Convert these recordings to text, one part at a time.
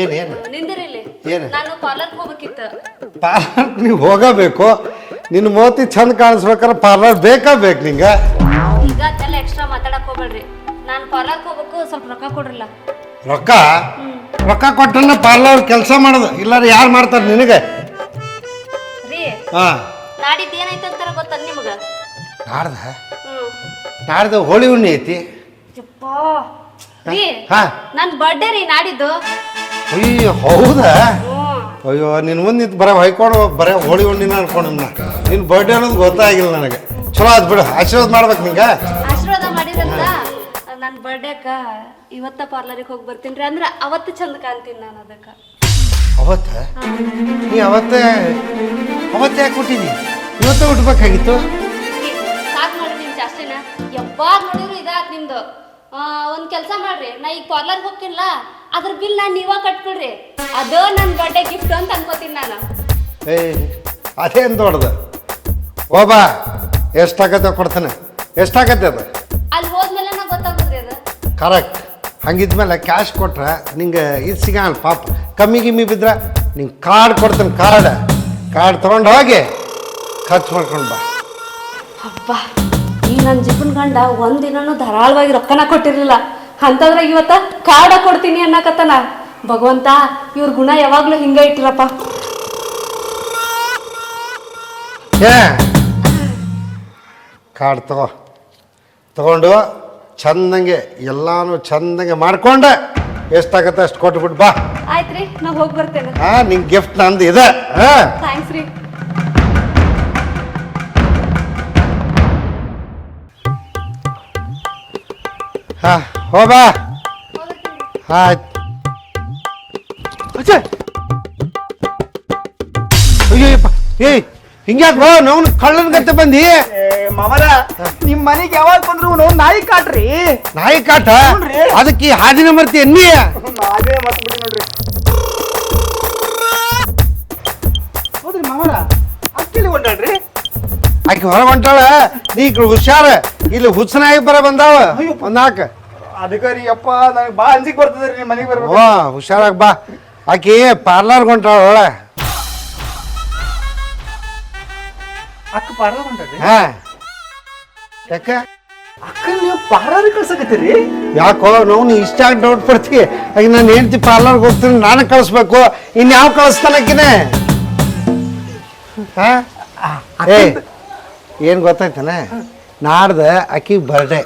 ಏನು ಏನು? ನಿಂದಿರಿಲ್ಲಿ ಏನು? ನಾನು ಪಾರ್ಲರ್ಗೆ ಹೋಗ್ಬೇಕಿತ್ತು. ಪಾರ್ಲರ್ ನೀವು ಹೋಗಬೇಕು. ನಿನ್ನ ಮೋತಿ ಚಂದ ಕಾಣಿಸ್ಬೇಕಾದ್ರೆ ಪಾರ್ಲರ್ ಬೇಕಾ ಬೇಕು ನಿಂಗೆ? ಈಗ ಅದೆಲ್ಲ ಎಕ್ಸ್ಟ್ರಾ ಮಾತಾಡಕ್ ಹೋಗ್ಬೇಡ್ರಿ. ನಾನು ಪಾರ್ಲರ್ಗೆ ಹೋಗ್ಬೇಕು ಸ್ವಲ್ಪ ರೊಕ್ಕ ಕೊಡ್ರಲ್ಲ. ರೊಕ್ಕ? ರೊಕ್ಕ ಕೊಟ್ಟಲ್ಲ ಪಾರ್ಲರ್ ಕೆಲಸ ಮಾಡೋದು. ಇಲ್ಲಾರ ಯಾರು ಮಾಡ್ತಾರೆ ನಿನಗೆ? ರೀ ಹಾಂ. ನಾಡಿದ್ದು ಏನಾಯ್ತು ಅಂತಾರ ಗೊತ್ತದ ನಿಮ್ಗ? ನಾಡ್ದ? ಹ್ಮ್. ನಾಡ್ದು ಹೋಳಿ ಹುಣ್ಣಿ ಐತಿ. ಯಪ್ಪಾ. ರೀ ಹಾ. ನನ್ ಬರ್ಡೇ ರೀ ನಾಡಿದ್ದು. ಅಯ್ಯೋ ಹೌದಾ? ಅಯ್ಯೋ ನಿನ್ನ ಮುಂದೆ ನಿಂತು ಬರೀ ಹೊಯ್ಕೊಂಡು ಬರೀ ಹೋಳಿ ಹುಣ್ಣಿನ ಅನ್ಕೊಂಡು ನಿನ್ನ ಬರ್ಡೇ ಅನ್ನೋದು ಗೊತ್ತಾಗಿಲ್ಲ ನನಗೆ. ಚಲೋ ಆಯ್ತು ಬಿಡು. ಆಶೀರ್ವಾದ ಮಾಡ್ಬೇಕು ನಿಂಗೆ? ಆಶೀರ್ವಾದ ಮಾಡಿರಂತ ನನ್ನ ಬರ್ಡೇಕ ಇವತ್ತ ಪಾರ್ಲರಿಗೆ ಹೋಗಿ ಬರ್ತೀನಿ ರೀ. ಅಂದ್ರೆ ಅವತ್ತು ಚಂದ ಕಾಣ್ತೀನಿ ನಾನು ಅದಕ್ಕೆ. ಅವತ್ತ? ನೀ ಅವತ್ತೇ ಅವತ್ತೇ ಯಾಕೆ ಕೊಟ್ಟಿನಿ ಇವತ್ತೇ ಉಟ್ಬೇಕಾಗಿತ್ತು ಸಾಕು ನಿಮ್ ಜಾಸ್ತಿನ. ಯಾವಾಗ ನೋಡಿದ್ರು ಇದಾತ್ ನಿಮ್ದು ಒಂದು ಕೆಲಸ ಮಾಡ್ರಿ. ನಾ ಈಗ ಪಾರ್ಲರ್ ಹೋಗ್ತೀನಲ್ಲ ಅದ್ರ ಬಿಲ್ ನಾನು ನೀವ ಕಟ್ಕೊಳ್ರಿ. ಅದು ನನ್ನ ಬರ್ಡೇ ಗಿಫ್ಟ್ ಅಂತ ಅನ್ಕೋತೀನಿ ನಾನು. ಏ ಅದೇನು ದೊಡ್ಡದು? ಹೋಬಾ ಎಷ್ಟಾಗತ್ತೆ ಕೊಡ್ತಾನೆ. ಎಷ್ಟಾಗತ್ತೆ ಅದು? ಅಲ್ಲಿ ಹೋದ್ಮೇಲೆ ನಾ ಗೊತ್ತಾಗುದ್ರಿ ಅದು. ಕರೆಕ್ಟ್ ಹಂಗಿದ್ಮೇಲೆ ಕ್ಯಾಶ್ ಕೊಟ್ರೆ ನಿಂಗೆ ಇದು ಸಿಗಲ್ಲ ಪಾಪ. ಕಮ್ಮಿ ಗಿಮ್ಮಿ ಬಿದ್ರೆ ನಿಂಗೆ ಕಾರ್ಡ್ ಕೊಡ್ತೀನಿ ಕಾರ್ಡ್ ಕಾರ್ಡ್ ತೊಗೊಂಡು ಹೋಗಿ ಖರ್ಚು ಮಾಡ್ಕೊಂಡು ಬಾ. ಅಬ್ಬ ಈ ನನ್ನ ಜಿಪ್ಪನ್ ಗಂಡ ಒಂದಿನೂ ಧಾರಾಳವಾಗಿ ರೊಕ್ಕನ ಕೊಟ್ಟಿರಲಿಲ್ಲ. ಅಂತಂದ್ರೆ ಇವತ್ತ ಕಾಡ ಕೊಡ್ತೀನಿ ಅನ್ನಕತ್ತನ. ಭಗವಂತ ಇವ್ರ ಗುಣ ಯಾವಾಗ್ಲೂ ಹಿಂಗೆ ಇಟ್ಟಿರಪ್ಪ ಏ ಕಾರ್ಡ್ ತಗೋ. ತಗೊಂಡು ಚಂದಂಗೆ ಎಲ್ಲಾನು ಚಂದಂಗೆ ಮಾಡ್ಕೊಂಡೆ. ಎಷ್ಟಾಗತ್ತೆ ಅಷ್ಟು ಕೊಟ್ಬಿಟ್ಟು ಬಾ. ಆಯ್ತ್ರಿ ನಾ ಹೋಗಿ ಬರ್ತೇನೆ. ಹಾಂ ನಿಂಗೆ ಗಿಫ್ಟ್ ನಂದು ಇದೆ ಹಾಂ ಹಾಂ ಹೋಬಾ ಆಯ್ತು. ಅಚ್ಚೆ. ಅಯ್ಯಪ್ಪ ಏಯ್ ಹಿಂಗ್ಯಾಕ ಬಾ ನಾವು ಕಳ್ಳನ ಗತ್ತೆ ಬಂದಿ. ಮಾಮರ ನಿಮ್ ಮನೆಗೆ ಯಾವಾಗ ಬಂದ್ರು ನಾಯಿ ಕಾಟ್ರಿ. ನಾಯಿ ಕಾಟ. ಅದಕ್ಕೆ ಹಾದಿನ ಮರ್ತಿ ಎನ್ನಿ ನಾವೇ ಮತ್ ಬಿಡಿ ನೋಡ್ರಿ. ಹೌದ್ರಿ ಮಾಮರ ಅಕ್ಕಿಲಿ ಹೊಂಟಾಳ್ರಿ. ಆಕೆ ಹೊರ ಹೊಂಟಾಳ? ನೀ ಈ ಕಡೆ ಹುಷಾರ. ಇಲ್ಲಿ ಹುಚ್ಚನಾಗಿ ಬರ ಬಂದಾವ. ಒಂದ್ ನಾಲ್ಕು. ಅದಕ್ಕೆ ಅಪ್ಪ ನನಗೆ ಬಾ ಅಂಜಿಕ್ ಬರ್ತದ್ರಿ ನಿಮ್ ಮನೆಗೆ ಬರ್ಬೇಕು. ಹಾ ಹುಷಾರಾಗಿ ಬಾ. ಆಕಿ ಪಾರ್ಲರ್ ಹೊಂಟಾಳ ಒಳ ಅಕ್ಕ ಪಾರ್ಲರ್ ಹೊಂಟಾಳ್ರಿ? ಹಾ. ಯಾಕೆ? ಅಕ್ಕ ನೀವು ಪಾರ್ಲರ್ ಕಳ್ಸಕತ್ತೀರಿ? ಯಾಕೋ ನಾವು? ಇಷ್ಟ ಆಗಿ ಡೌಟ್ ಪಡ್ತೀವಿ ಈಗ ನಾನು ಹೆಂಡ್ತಿ ಪಾರ್ಲರ್ ಹೋಗ್ತೀನಿ ನಾನು ಕಳಿಸ್ಬೇಕು. ಇನ್ಯಾವ ಕಳಿಸ್ತಾನಕ್ಕಿನೇ? ಹಾ? ಏ ಏನು ಗೊತ್ತಾಯ್ತಾನ? ನಾಡ್ದ ಆಕಿ ಬರ್ಡೇ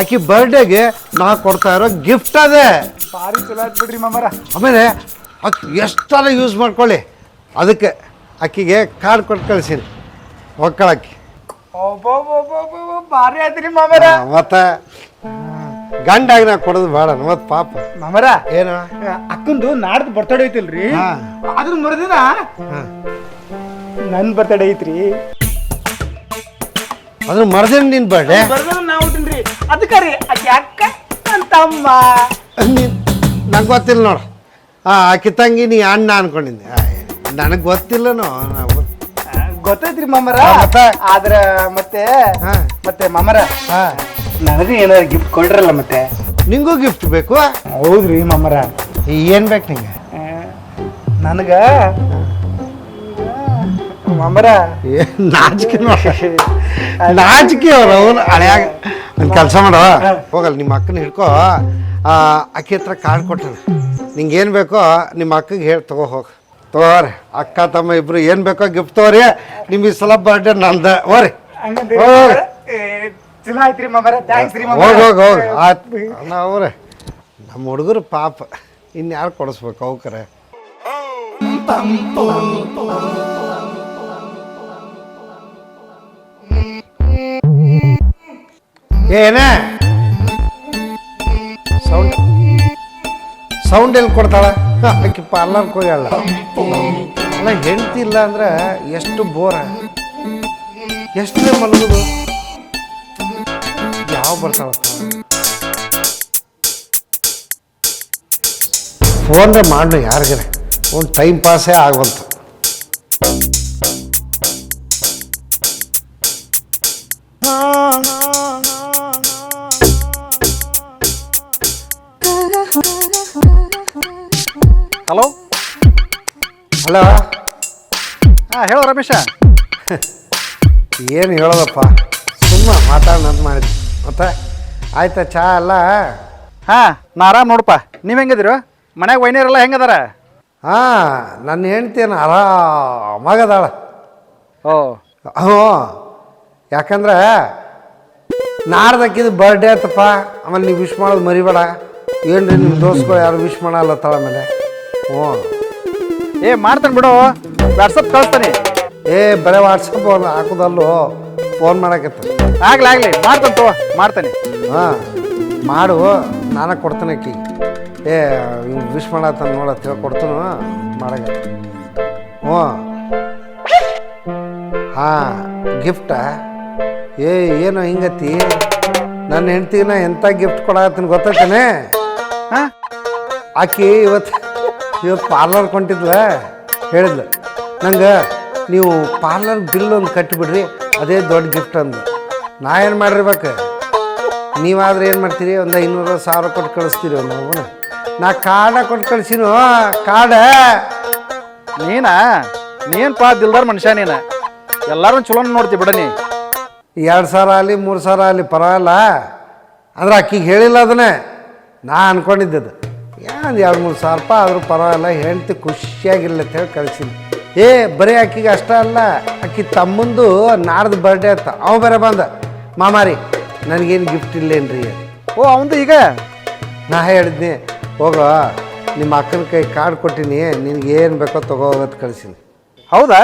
ಆಕಿ ಬರ್ಡೇಗೆ ನಾ ಕೊಡ್ತಾ ಇರೋ ಗಿಫ್ಟ್ ಅದೇ. ಭಾರಿ ಚಲೋ ಆಯ್ತು ಬಿಡ್ರಿ ಮಾಮರ. ಆಮೇಲೆ ಆಕೆ ಎಷ್ಟರ ಯೂಸ್ ಮಾಡ್ಕೊಳ್ಳಿ. ಅದಕ್ಕೆ ಆಕಿಗೆ ಕಾರ್ಡ್ ಕೊಟ್ಟು ಕಳಿಸೀನಿ ಒಕ್ಕಳಕ್ಕಿ ಒಬ್ಬೊಬ್ಬೊಬ್ಬೊಬ್ಬ ಭಾರಿ ಆಯ್ತ್ರಿ ಮಾಮರ. ಮತ್ತೆ? ಗಂಡಾಗಿ ನಾ ಕೊಡೋದು ಬೇಡ ಮತ್ತು ಪಾಪ. ಮಾಮರ ಏನು? ಅಕ್ಕಂದು ನಾಡ್ದು ಬರ್ತಡೆ ಐತಿಲ್ರಿ. ಹಾ. ಅದ್ರ ಮರುದಿನ. ನನ್ ಬರ್ತಡೇ ಐತ್ರಿ. ಅದ್ರ ಮರ್ದಿನ ನಿನ್ ಬರ್ಡೆ? ಬರ್ದ ನಾ ಹುಟ್ಟಿನ್ರಿ ಅದಕ್ಕ ರೀ ಆಕೆ ಅಕ್ಕ ತಮ್ಮ? ನಂಗೆ ಗೊತ್ತಿಲ್ಲ ನೋಡ. ಆಕಿ ತಂಗಿ ನೀ ಅಣ್ಣ ಅನ್ಕೊಂಡಿದ್ದೆ. ನನಗೆ ಗೊತ್ತಿಲ್ಲನೋ ನಾವು. ಆ, ಗೊತ್ತೈತ್ರಿ ಮಾಮರ. ಮತ್ತೆ? ಆದ್ರ ಮತ್ತೆ ಹಾ. ಮತ್ತೆ ಮಾಮರ ಹಾಂ. ನನಗೆ ಏನಾದ್ರು ಗಿಫ್ಟ್ ಕೊಡ್ರಲ್ಲ ಮತ್ತೆ? ನಿಂಗೂ ಗಿಫ್ಟ್ ಬೇಕು? ಹೌದ್ರಿ ಮಾಮರ. ಏನು ಬೇಕು ನಿಂಗೆ? ನನಗ? ಮಾಮರ. ಏ, ನಾಚಿಕೆ ನೋಡ. ನಾಚಿಕೆ ಅವ್ರು ಅವನು. ಹಳೆಯಾಗ ಒಂದು ಕೆಲಸ ಮಾಡೋ. ಹೋಗಲ್ಲ ನಿಮ್ಮ ಅಕ್ಕನ ಹಿಡ್ಕೋ. ಆ, ಅಕ್ಕಿ ಹತ್ರ ಕಾರ್ಡ್ ಕೊಟ್ಟನು ನಿಂಗೆ ಏನು ಬೇಕೋ ನಿಮ್ಮ ಅಕ್ಕಗೆ ಹೇಳಿ ತಗೋ ಹೋಗಿ. ತಗೋರಿ ಅಕ್ಕ ತಮ್ಮ ಇಬ್ರು ಏನು ಬೇಕೋ ಗಿಫ್ಟ್ ತಗೋರಿ. ನಿಮ್ಗೆ ಈ ಸಲ ಬರ್ಡೇ ನಂದ. ಹೋರಿ ಹೋಗ್. ಹೋಗಿ ಹೋಗಿ. ಆಯ್ತು ಅವ್ರೆ ನಮ್ಮ ಹುಡುಗರು ಪಾಪ. ಇನ್ಯಾರು ಕೊಡಿಸ್ಬೇಕು ಅವಕರೆ? ಏನೇ? ಸೌಂಡ್ ಸೌಂಡ್ ಎಲ್ಲಿ ಕೊಡ್ತಾಳ? ಆಕಿ ಪಾರ್ಲರ್ ಹೋಗಲ್ಲ ಅಲ್ಲ, ಹೆಂಡತಿ ಇಲ್ಲ ಅಂದ್ರೆ ಎಷ್ಟು ಬೋರ? ಎಷ್ಟು ಮಲಗುದು? ಯಾವ ಬರ್ತಾಳ ಫೋನ್ ಮಾಡು ಯಾರಿಗಾರೆ ಒಂದು ಟೈಮ್ ಪಾಸೇ ಆಗುವಂತ ಹಲೋ. ಹಾಂ ಹೇಳೋ ರಮೇಶ. ಏನು ಹೇಳೋದಪ್ಪ ಸುಮ್ಮ ಮಾತಾಡೋಣ ಅಂತ ಮಾಡಿದ್ವಿ ಮತ್ತೆ ಆಯ್ತಾ ಚಾ ಅಲ್ಲ ಹಾಂ ನಾ ಆರಾಮ್ ನೋಡಪ್ಪ. ನೀವು ಹೆಂಗಿದ್ರು ಮನ್ಯಾಗ ವೈನಿಯರೆಲ್ಲ ಹೆಂಗದಾರ? ಹಾಂ ನನ್ನ ಹೆಂಡ್ತಿಯನ್ನು ಆರಾಮಾಗದಾಳ. ಓ. ಹ್ಞೂ. ಯಾಕಂದ್ರೆ ನಾಡ್ದಕ್ಕಿದ್ದು ಬರ್ಡೇ ಆಯ್ತಪ್ಪ ಆಮೇಲೆ ನೀವು ವಿಶ್ ಮಾಡೋದು ಮರಿಬೇಡ. ಏನು ರೀ ನಿಮ್ಮ ದೋಸ್ತಗಳು ಯಾರು ವಿಶ್ ಮಾಡಲ್ಲ ತಳ ಮೇಲೆ? ಹ್ಞೂ. ಏ ಮಾಡ್ತಾನೆ ಬಿಡು. ವಾಟ್ಸಪ್ ಕಳಿಸ್ತಾನೆ. ಏ ಬರೀ ವಾಟ್ಸಪ್ ಹಾಕೋದಲ್ಲೋ? ಫೋನ್ ಮಾಡಕತ್ತ. ಆಗ್ಲಿ ಆಗ್ಲಿ. ಮಾಡ್ತಾನೆ ತೋ ಮಾಡ್ತಾನೆ. ಹಾಂ ಮಾಡು. ನಾನೇ ಕೊಡ್ತೇನೆ ಆಕಿ. ಏ ವಿಶ್ ಮಾಡತ್ತ ನೋಡತ್ ಹೇಳಿ ಕೊಡ್ತೇನು. ಮಾಡಕ ಹ್ಞೂ. ಹಾಂ ಗಿಫ್ಟಾ ಏ ಏನು ಹಿಂಗತಿ? ನನ್ನ ಹೆಂಡ್ತಿನ ಎಂಥ ಗಿಫ್ಟ್ ಕೊಡತ್ತೀನಿ ಗೊತ್ತೈತೇನೆ? ಹಾಂ? ಆಕಿ ಇವತ್ತು ಇವತ್ತು ಪಾರ್ಲರ್ ಕೊಂಡಿದ್ಲ ಹೇಳಿದ್ಲು. ನಂಗೆ ನೀವು ಪಾರ್ಲರ್ ಬಿಲ್ ಒಂದು ಕಟ್ಟಿಬಿಡ್ರಿ ಅದೇ ದೊಡ್ಡ ಗಿಫ್ಟ್ ಅಂದ್ಲು. ನಾ ಏನು ಮಾಡಿರ್ಬೇಕು ನೀವಾದ್ರೆ ಏನು ಮಾಡ್ತೀರಿ? ಒಂದು ಐನೂರು ಸಾವಿರ ಕೊಟ್ಟು ಕಳಿಸ್ತೀರಿ ಒಂದು ಮಗುನ ನಾ ಕಾರ್ಡ ಕೊಟ್ಟು ಕಳಿಸಿನೋ ಕಾರ್ಡ ನೀನಾ ನೀನು? ಪಾ ದಿಲ್ದಾರ್ ಮನುಷ್ಯ ನೀನು? ಎಲ್ಲರೂ ಚಲೋ ನೋಡ್ತಿ ಬಿಡ ನೀ. ಎರಡು ಸಾವಿರ ಆಗಲಿ ಮೂರು ಸಾವಿರ ಆಗಲಿ ಪರವಾಗಿಲ್ಲ. ಅಂದ್ರೆ ಆಕಿಗೆ ಹೇಳಿಲ್ಲ ಅದನ್ನೇ. ನಾ ಅನ್ಕೊಂಡಿದ್ದದು ಏನು ಎರಡು ಮೂರು ಸಾವಿರ ರೂಪಾಯಿ ಆದರೂ ಪರವಾಗಿಲ್ಲ ಹೆಂಡತಿ ಖುಷಿಯಾಗಿರಲಿ ಅಂತ ಹೇಳಿ ಕಳಿಸಿದ್ದೆ ಏ ಬರೀ ಆಕಿಗೆ ಅಷ್ಟ ಅಲ್ಲ ಆಕಿ ತಮ್ಮಂದು ನಾಡ್ದು ಬರ್ಡೇ ಅಂತ ಅವ ಬೇರೆ ಬಂದ ಮಾಮಾರಿ ನನಗೇನು ಗಿಫ್ಟ್ ಇಲ್ಲೇನ್ರಿ? ಓ ಅವಂದು ಈಗ? ನಾ ಹೇಳಿದ್ನಿ ಹೋಗೋ ನಿಮ್ಮ ಅಕ್ಕನ ಕೈ ಕಾರ್ಡ್ ಕೊಟ್ಟಿನಿ ನಿನಗೆ ಏನು ಬೇಕೋ ತಗೋಗತ್ ಕಳಿಸಿನಿ ಹೌದಾ?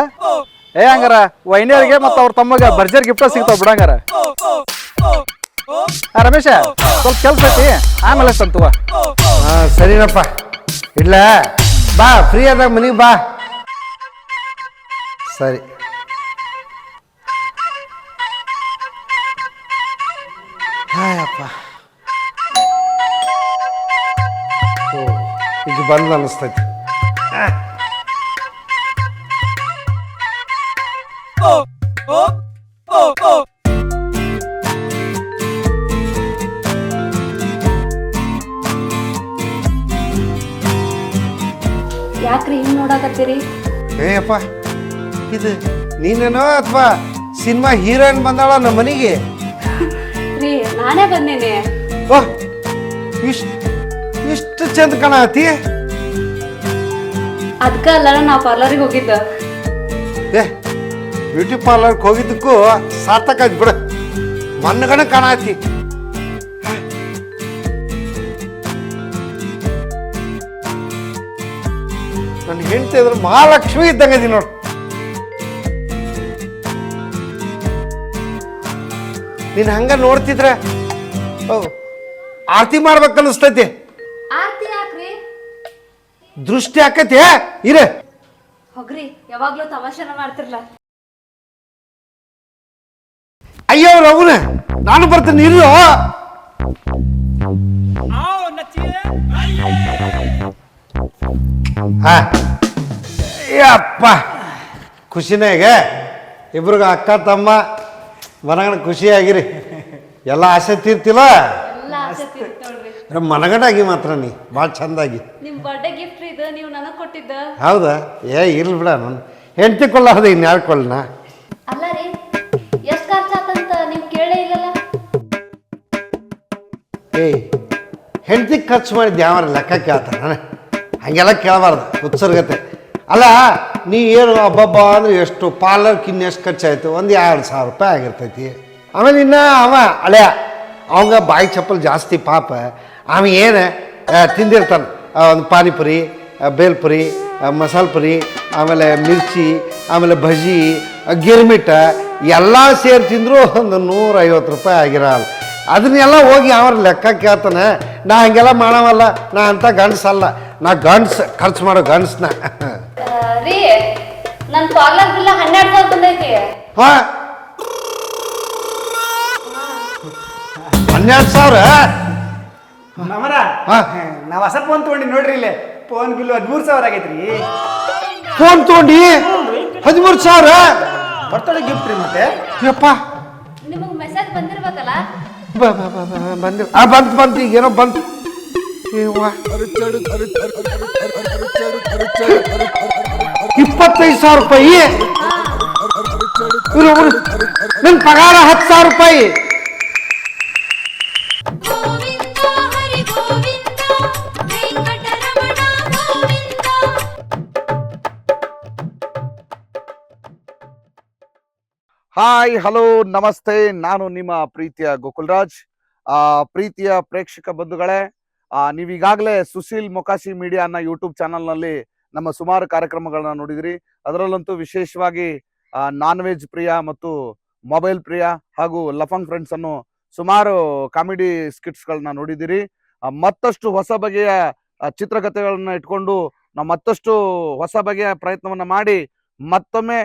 ಏ ಹಂಗಾರ ವೈನಿಯರಿಗೆ ಮತ್ತು ಅವ್ರ ತಮ್ಮಗೆ ಬರ್ಜರ್ ಗಿಫ್ಟ ಸಿಗ್ತಾವ ಬಿಡಂಗಾರ ರಮೇಶ, ಸ್ವಲ್ಪ ಕೆಲ್ಸ ಐತಿ. ಆಮೇಲೆ ಸಂತುವ ಹಾ, ಸರಿನಪ್ಪ. ಇಲ್ಲ ಬಾ ಫ್ರೀ ಆದಾಗ ಮನೆಗೆ ಬಾ. ಸರಿ. ಹಾಯಪ್ಪ. ಓ ಈಗ ಬಂದು ಅನಿಸ್ತೈತಿ. ಇದು ನೀನೇನೋ ಅಥವಾ ಸಿನಿಮಾ ಹೀರೋಯಿನ್ ಬಂದಾಳ ನಮ್ಮ ಮನೆಗೆ? ರೀ ನಾನೇ ಬಂದೇನೆ. ಓಹ್ ಇಷ್ಟು ಇಷ್ಟು ಚಂದ ಕಾಣತಿ ಅದಕ್ಕ ಅಲ್ಲ ಪಾರ್ಲರಿಗೆ ಹೋಗಿದ್ದ. ಏ ಬ್ಯೂಟಿ ಪಾರ್ಲರ್ಗೆ ಹೋಗಿದ್ದಕ್ಕೂ ಸಾರ್ಥಕ ಆಯ್ತು ಬಿಡು. ಕಣ ಕಾಣತಿ ನನ್ನ ಹೆಂಡತಿ ಇದ್ರೆ ಮಹಾಲಕ್ಷ್ಮಿ ಇದ್ದಂಗೆ ನೋಡು. ನೀನು ಹಂಗ ನೋಡ್ತಿದ್ರ? ಓ, ಆರತಿ ಮಾಡ್ಬೇಕು ಅನಿಸ್ತೈತಿ ಆರ್ತಿ ಯಾಕ್ರಿ? ದೃಷ್ಟಿ ಆಕತಿ ಇರೇ. ಹೋಗ್ರಿ ಯಾವಾಗ್ಲೂ ತಮಾಷೆನ ಮಾಡ್ತಿರ್ಲ. ಅಯ್ಯೋ ರಘುನ ನಾನು ಬರ್ತೀನಿ ಇರು. ಹಾ. ಅಪ್ಪ ಖುಷಿನೇ ಈಗ. ಇಬ್ರಿಗ ಅಕ್ಕ ತಮ್ಮ ಮನಗಣ ಖುಷಿಯಾಗಿರಿ. ಎಲ್ಲ ಆಸೆ ತೀರ್ತಿಲ್ಲ? ಎಲ್ಲ ಆಸೆ ಮನಗಂಡಾಗಿ ಮಾತ್ರ ನೀ ಭಾಳ ಚಂದಾಗಿ. ನಿಮ್ ಬರ್ಡೇ ಗಿಫ್ಟ್ ಇದು ನೀವು ನನಗ್ ಕೊಟ್ಟಿದ್ದ? ಹೌದಾ? ಏ ಇಲ್ಲ ಬಿಡ ನಾನು. ಹೆಂಡ್ತಿ ಕೊಳ್ಳಾರ್ದ ಇನ್ ಯಾರು ಕೊಳ್ಳನ? ಅಲ್ಲ ರೀ ಎಷ್ಟ್ ಖರ್ಚಾತಂತ ನೀವ್ ಕೇಳೇ ಇಲ್ಲಲ್ಲ. ಏಯ್ ಹೆಂಡ್ತಿ ಖರ್ಚು ಮಾಡಿದ್ದು ಯಾವ ಲೆಕ್ಕ ಕೇಳ್ತಾನೆ ಹಾಗೆಲ್ಲ ಕೇಳಬಾರ್ದು ಉತ್ಸರ್ಗತೆ ಅಲ್ಲ ನೀ ಏನು ಹಬ್ಬಬ್ಬ ಅಂದ್ರೆ ಎಷ್ಟು ಪಾರ್ಲರ್ಗೆ ಕಿನ್ನ ಎಷ್ಟು ಖರ್ಚಾಯ್ತು? ಒಂದು ಎರಡು ಸಾವಿರ ರೂಪಾಯಿ ಆಗಿರ್ತೈತಿ. ಆಮೇಲೆ ಇನ್ನ ಅವ ಹಳೆಯ ಅವಂಗ ಬಾಯಿ ಚಪ್ಪಲ್ ಜಾಸ್ತಿ ಪಾಪ. ಅವ ಏನು ತಿಂದಿರ್ತಾನೆ. ಒಂದು ಪಾನಿಪುರಿ ಬೇಲ್ಪುರಿ ಮಸಾಲೆ ಪುರಿ ಆಮೇಲೆ ಮಿರ್ಚಿ, ಆಮೇಲೆ ಭಜಿ ಗಿರ್ಮಿಟ, ಎಲ್ಲ ಸೇರಿ ತಿಂದರೂ ಒಂದು ನೂರೈವತ್ತು ರೂಪಾಯಿ ಆಗಿರಲ್ಲ. ಅದನ್ನೆಲ್ಲ ಹೋಗಿ ಅವ್ರ ಲೆಕ್ಕ ಕೇಳ್ತಾನೆ, ನಾ ಹಂಗೆಲ್ಲ ಮಾಡವಲ್ಲ, ನಾ ಅಂತ ಗಂಡಸಲ್ಲ. ನಾ ಗಂಡ್ಸ್, ಖರ್ಚು ಮಾಡೋ ಗಂಡಸ್ನ. ರೀ ನನ್ ಪಾರ್ಲರ್ ಬಿಲ್ಲ ಹನ್ನೆರಡು ಸಾವಿರ ಬಂದೈತಿ ಹಾ ಹನ್ನೆರಡು ಸಾವಿರ ನಮರ ಹಾ. ನಾವು ಹೊಸ ಫೋನ್ ತೊಗೊಂಡಿ ನೋಡ್ರಿ ಇಲ್ಲೇ ಫೋನ್ ಬಿಲ್ ಹದಿಮೂರು ಸಾವಿರ ಆಗೈತ್ರಿ ಫೋನ್ ತಗೊಂಡಿ ಹದಿಮೂರು ಸಾವಿರ ಬರ್ತಡೆ ಗಿಫ್ಟ್ ರೀ ಮತ್ತೆ ಯಪ್ಪ ನಿಮಗ್ ಮೆಸೇಜ್ ಬಂದಿರ್ಬೇಕಲ್ಲ ಬ ಬ ಬ ಬ ಬಂದಿಲ್ಲ ಆ ಬಂತು ಬಂತು ಈಗೇನೋ ಬಂತು ಇಪ್ಪತ್ತೈದು ಸಾವಿರ ರೂಪಾಯಿ. ನನ್ನ ಪಗಾರ ಹತ್ತು ಸಾವಿರ ರೂಪಾಯಿ. ಗೋವಿಂದ ಹರಿ ಗೋವಿಂದ ವೆಂಕಟರಮಣ ಗೋವಿಂದ. ಹಾಯ್ ಹಲೋ ನಮಸ್ತೆ. ನಾನು ನಿಮ್ಮ ಪ್ರೀತಿಯ ಗೋಕುಲ್ರಾಜ್. ಆ ಪ್ರೀತಿಯ ಪ್ರೇಕ್ಷಕ ಬಂಧುಗಳೇ ಆ ನೀವೀಗಾಗಲೇ ಸುಶೀಲ್ ಮೊಕಾಸಿ ಮೀಡಿಯಾ ಅನ್ನೋ ಯೂಟ್ಯೂಬ್ ಚಾನಲ್ನಲ್ಲಿ ನಮ್ಮ ಸುಮಾರು ಕಾರ್ಯಕ್ರಮಗಳನ್ನ ನೋಡಿದಿರಿ. ಅದರಲ್ಲಂತೂ ವಿಶೇಷವಾಗಿ ನಾನ್ ವೆಜ್ ಪ್ರಿಯ ಮತ್ತು ಮೊಬೈಲ್ ಪ್ರಿಯ ಹಾಗೂ ಲಫಂಗ್ ಫ್ರೆಂಡ್ಸ್ ಅನ್ನು ಸುಮಾರು ಕಾಮಿಡಿ ಸ್ಕಿಟ್ಸ್ಗಳನ್ನ ನೋಡಿದಿರಿ. ಮತ್ತಷ್ಟು ಹೊಸ ಬಗೆಯ ಚಿತ್ರಕಥೆಗಳನ್ನ ಇಟ್ಕೊಂಡು ನಾವು ಮತ್ತಷ್ಟು ಹೊಸ ಬಗೆಯ ಪ್ರಯತ್ನವನ್ನ ಮಾಡಿ ಮತ್ತೊಮ್ಮೆ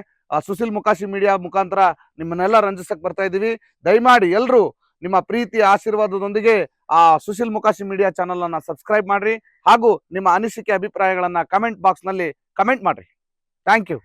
ಸುಶೀಲ್ ಮುಕಾಶಿ ಮೀಡಿಯಾ ಮುಖಾಂತರ ನಿಮ್ಮನ್ನೆಲ್ಲ ರಂಜಿಸಕ್ ಬರ್ತಾ ಇದ್ದೀವಿ ದಯಮಾಡಿ ಎಲ್ಲರೂ ನಿಮ್ಮ ಪ್ರೀತಿ ಆಶೀರ್ವಾದದೊಂದಿಗೆ ಆ ಸುಶೀಲ್ ಮುಖಾಶಿ ಮೀಡಿಯಾ ಚಾನಲ್ ಅನ್ನ ಸಬ್ಸ್ಕ್ರೈಬ್ ಮಾಡ್ರಿ ಹಾಗೂ ನಿಮ್ಮ ಅನಿಸಿಕೆ ಅಭಿಪ್ರಾಯಗಳನ್ನ ಕಮೆಂಟ್ ಬಾಕ್ಸ್ನಲ್ಲಿ ಕಮೆಂಟ್ ಮಾಡ್ರಿ. Thank you